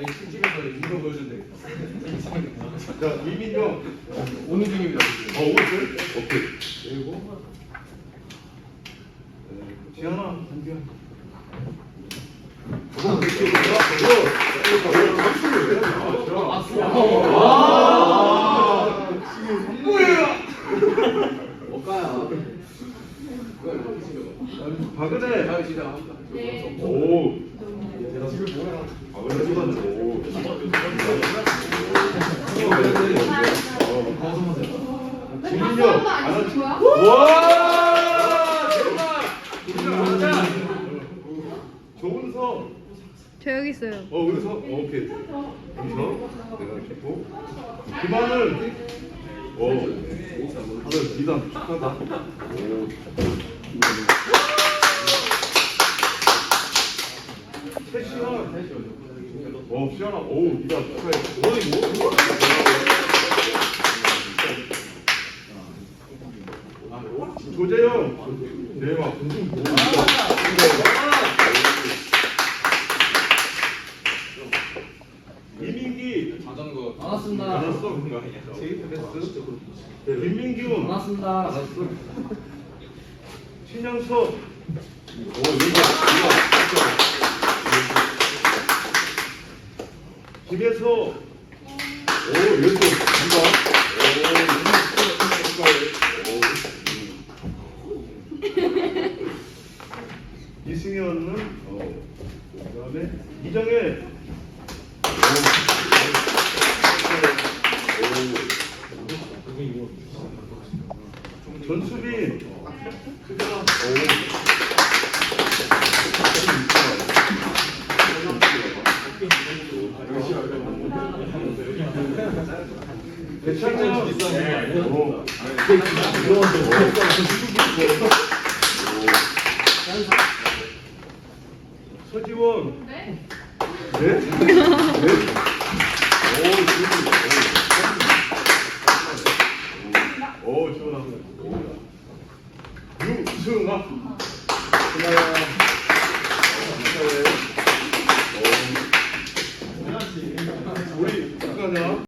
이 심심해서 이거 보여준다. 자, 이민경 오는 중입니다. 어, 오늘 오케이. 그리고 지현아, 한규야. 뭐야? 오빠야. 박은혜. 시작합니다. 오. 박은혜 쏟았네. 오. 안 하지? 와! 대박! 조은성. 저 여기 있어요. 어, 여기서? 어, 오케이. 여기서 내가 이렇게 했고. 김하늘. 오. 하늘 기단 축하다. 오. 최시환. 어. 오, 기단 축하해. 뭐? 조재영. 대박. 자전거. 반갑습니다. 알았어. 제이프 베스트. 김민규. 반갑습니다. 알았어. 신영석. 오, 여기가, 여기가. 김혜서. 오, 이거. 오, 이승현은, 어, 그 다음에, 이정혜. 전수빈. 오. 서지원. 네? 네? 네? 오, 유승아. 고마워요.